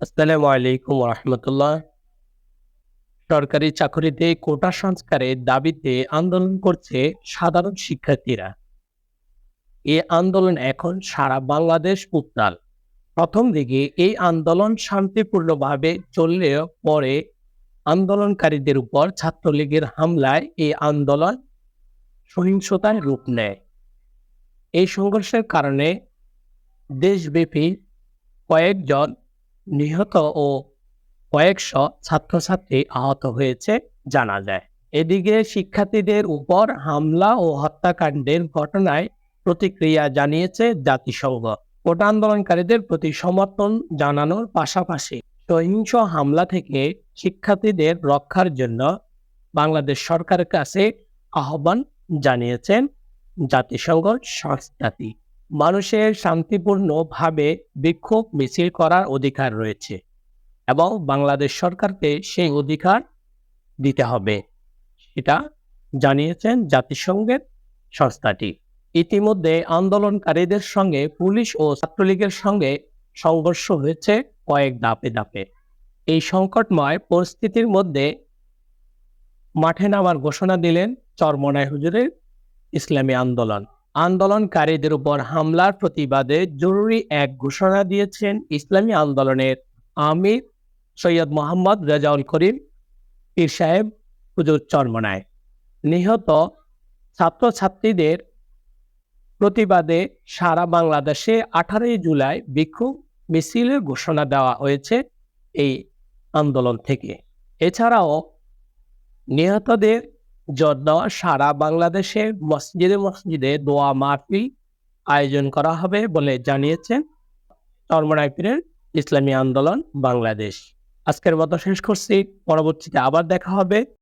আসসালামু আলাইকুম রহমতুল্লাহ সরকারি চাকরিতে কোটা সংস্কারের দাবিতে আন্দোলন করছে সাধারণ শিক্ষার্থীরা। এই আন্দোলন এখন সারা বাংলাদেশ উত্তাল। প্রথম দিকে এই আন্দোলন শান্তিপূর্ণভাবে চললেও পরে আন্দোলনকারীদের উপর ছাত্রলীগের হামলায় এই আন্দোলন সহিংসতায় রূপ নেয়। এই সংঘর্ষের কারণে দেশব্যাপী কয়েকজন নিহত ও কয়েকশ ছাত্রছাত্রী আহত হয়েছে জানা যায়। এদিকে শিক্ষার্থীদের উপর হামলা ও হত্যাকাণ্ডের ঘটনায় প্রতিক্রিয়া জানিয়েছে জাতিসংঘ। কোটা আন্দোলনকারীদের প্রতি সমর্থন জানানোর পাশাপাশি সহিংস হামলা থেকে শিক্ষার্থীদের রক্ষার জন্য বাংলাদেশ সরকারের কাছে আহ্বান জানিয়েছেন জাতিসংঘ সংস্থাটি। মানুষের শান্তিপূর্ণভাবে বিক্ষোভ মিছিল করার অধিকার রয়েছে এবং বাংলাদেশ সরকারকে সেই অধিকার দিতে হবে। সেটা জানিয়েছেন জাতিসংঘের সংস্থাটি। ইতিমধ্যে আন্দোলনকারীদের সঙ্গে পুলিশ ও ছাত্রলীগের সঙ্গে সংঘর্ষ হয়েছে কয়েক ধাপে ধাপে। এই সংকটময় পরিস্থিতির মধ্যে মাঠে নামার ঘোষণা দিলেন চরমনায় হুজুরের ইসলামী আন্দোলন। আন্দোলনকারীদের উপর হামলার প্রতিবাদে জরুরি এক ঘোষণা দিয়েছেন ইসলামী আন্দোলনের আমির সৈয়দ মোহাম্মদ রেজাউল করিম, পীর সাহেব হুজুর চরমনায়। নিহত ছাত্রছাত্রীদের প্রতিবাদে সারা বাংলাদেশে আঠারোই জুলাই বিক্ষোভ মিছিলের ঘোষণা দেওয়া হয়েছে এই আন্দোলন থেকে। এছাড়াও নিহতদের জন্য সারা বাংলাদেশে মসজিদে মসজিদে দোয়া মাহফিল আয়োজন করা হবে বলে জানিয়েছেন চরমনাই ইসলামী আন্দোলন বাংলাদেশ। আজকের মতো শেষ করছি। পরবর্তীতে আবার দেখা হবে।